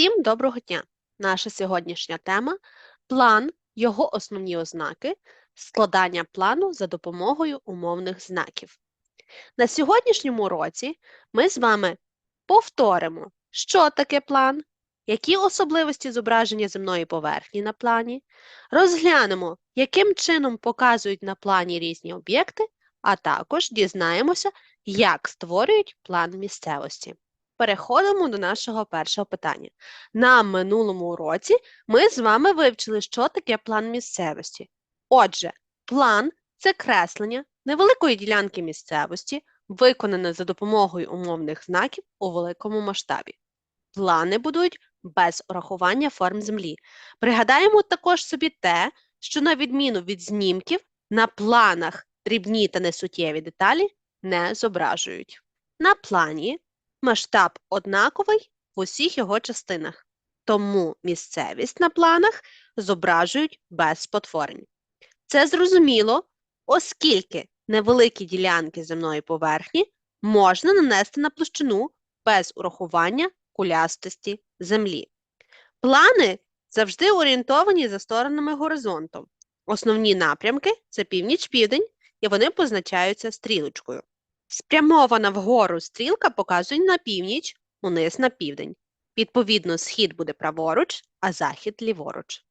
Всім доброго дня! Наша сьогоднішня тема план, його основні ознаки, складання плану за допомогою умовних знаків. На сьогоднішньому уроці ми з вами повторимо, що таке план, які особливості зображення земної поверхні на плані, розглянемо, яким чином показують на плані різні об'єкти, а також дізнаємося, як створюють план місцевості. Переходимо до нашого першого питання. На минулому уроці ми з вами вивчили, що таке план місцевості. Отже, план це креслення невеликої ділянки місцевості, виконане за допомогою умовних знаків у великому масштабі. Плани будують без урахування форм землі. Пригадаємо також собі те, що на відміну від знімків, на планах дрібні та несуттєві деталі не зображують. На плані масштаб однаковий в усіх його частинах, тому місцевість на планах зображують без спотворень. Це зрозуміло, оскільки невеликі ділянки земної поверхні можна нанести на площину без урахування кулястості землі. Плани завжди орієнтовані за сторонами горизонту. Основні напрямки це північ-південь, і вони позначаються стрілочкою. Спрямована вгору стрілка показує на північ, униз на південь. Відповідно, схід буде праворуч, а захід ліворуч.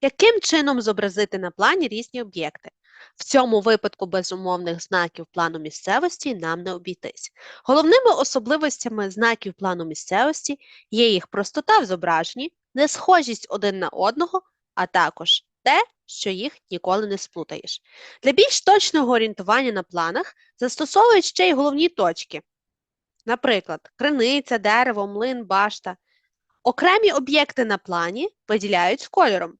Яким чином зобразити на плані різні об'єкти? В цьому випадку без умовних знаків плану місцевості нам не обійтись. Головними особливостями знаків плану місцевості є їх простота в зображенні, несхожість один на одного, а також те, що їх ніколи не сплутаєш. Для більш точного орієнтування на планах застосовують ще й головні точки. Наприклад, криниця, дерево, млин, башта. Окремі об'єкти на плані виділяють кольором.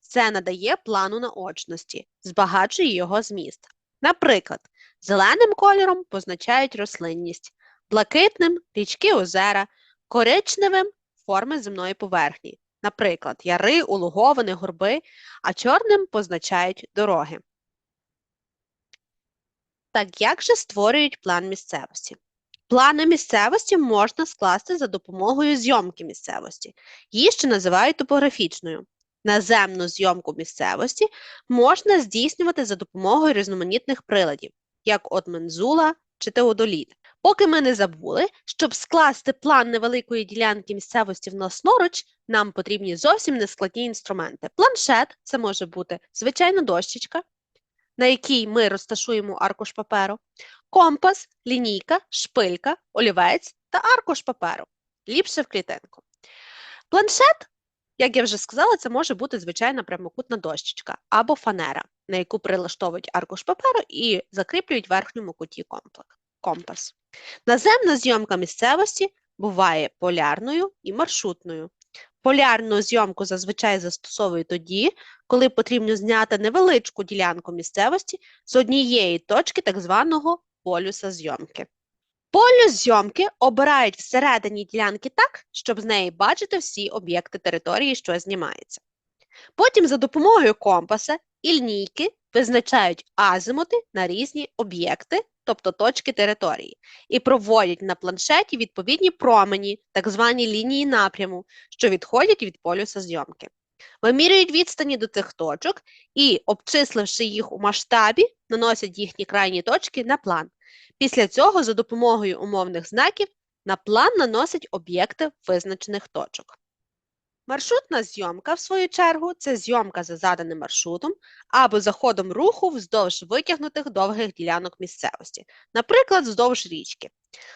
Це надає плану наочності, збагачує його зміст. Наприклад, зеленим кольором позначають рослинність, блакитним річки озера, коричневим форми земної поверхні, наприклад, яри, улуговини, горби, а чорним позначають дороги. Так як же створюють план місцевості? Плани місцевості можна скласти за допомогою зйомки місцевості. Її ще називають топографічною. Наземну зйомку місцевості можна здійснювати за допомогою різноманітних приладів, як от мензула чи теодоліт. Поки ми не забули, щоб скласти план невеликої ділянки місцевості власноруч, нам потрібні зовсім нескладні інструменти. Планшет це може бути звичайна дощечка, на якій ми розташуємо аркуш паперу, компас, лінійка, шпилька, олівець та аркуш паперу. Ліпше в клітинку. Планшет, як я вже сказала, це може бути звичайна прямокутна дощечка або фанера, на яку прилаштовують аркуш паперу і закріплюють в верхньому куті компас. Наземна зйомка місцевості буває полярною і маршрутною. Полярну зйомку зазвичай застосовують тоді, коли потрібно зняти невеличку ділянку місцевості з однієї точки так званого полюса зйомки. Полюс зйомки обирають всередині ділянки так, щоб з неї бачити всі об'єкти території, що знімається. Потім за допомогою компаса і лінійки визначають азимути на різні об'єкти, тобто точки території, і проводять на планшеті відповідні промені, так звані лінії напряму, що відходять від полюса зйомки. Вимірюють відстані до цих точок і, обчисливши їх у масштабі, наносять їхні крайні точки на план. Після цього за допомогою умовних знаків на план наносять об'єкти визначених точок. Маршрутна зйомка, в свою чергу, це зйомка за заданим маршрутом або за ходом руху вздовж витягнутих довгих ділянок місцевості, наприклад, вздовж річки.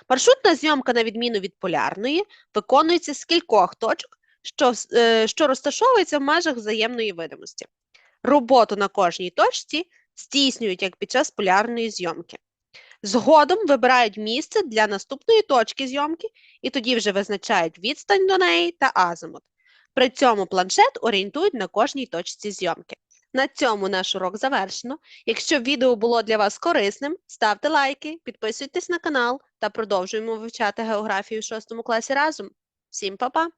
Маршрутна зйомка, на відміну від полярної, виконується з кількох точок, що, е, що розташовуються в межах взаємної видимості. Роботу на кожній точці здійснюють як під час полярної зйомки. Згодом вибирають місце для наступної точки зйомки і тоді вже визначають відстань до неї та азимут. При цьому планшет орієнтують на кожній точці зйомки. На цьому наш урок завершено. Якщо відео було для вас корисним, ставте лайки, підписуйтесь на канал та продовжуємо вивчати географію в 6 класі разом. Всім па-па!